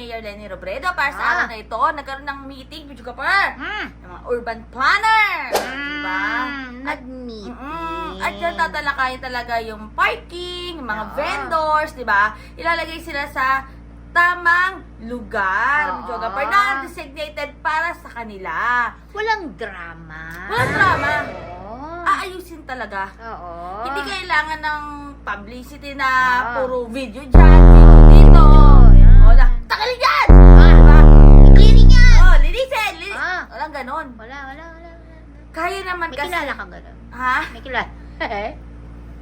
Lenny Robredo para sa Ah. araw na ito. Nagkaroon ng meeting, video ka pa, Mm. ng mga urban planner. Diba? Mm, At, Nag-meeting. mm, at yan tatalakayin talaga yung parking, yung mga Oo. vendors, di ba? Ilalagay sila sa tamang lugar, Oo. video ka pa, na designated para sa kanila. Walang drama. Walang drama. Oo. Aayusin talaga. Oo. Hindi kailangan ng publicity na Ah. puro video dyan, video dito. Kaya naman May kasi... kilala kang gano'n. Ha? May kilala.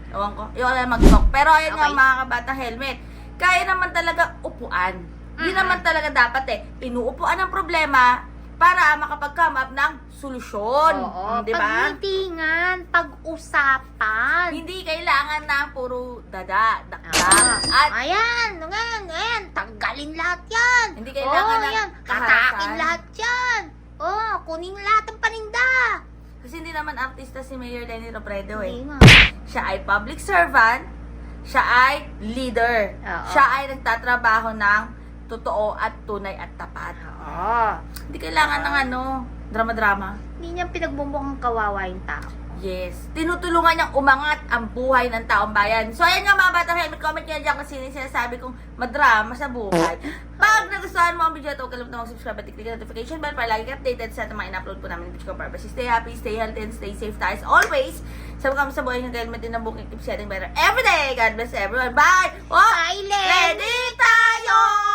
Ewan ko. Ko na mag-talk. Pero ayun nga Okay. mga kabatang helmet. Kaya naman talaga upuan. Hindi Mm-mm. naman talaga dapat eh. Inuupuan ang problema para makapag-come up ng solusyon. Oo. Mm, Di ba? Pag-meetingan, pag-usapan. Hindi kailangan na puro dada, dakdak. Ah. At Ayan, ayan, ayan. Tanggalin lahat yan. Hindi kailangan oh, ng yan. Hatakin lahat yan. Oh, kunin lahat ng paninda. Kasi hindi naman artista si Mayor Lenny Robredo eh. Hindi nga. Siya ay public servant, siya ay leader. Oo. Siya ay nagtatrabaho ng totoo at tunay at tapat. Oo. Hindi kailangan ng ano, drama-drama. Hindi niya pinagbumukhang kawawa yung tao. Yes. Tinutulungan niyang umangat ang buhay ng taong bayan. So, ayan nga mga batang helmet, comment nyo dyan sino yung sinasabi kong madrama sa buhay. Pag nagustuhan mo ang video ito, huwag kalimutan mag-subscribe at click the notification bell para lagi ka updated sa mga in-upload po namin ng video purpose. Stay happy, stay healthy, and stay safe tayo as always. Sabi kami sa buhay ng helmet din ang booking keeps getting better every day. God bless everyone. Bye! Oh, Bye, Len! ready tayo!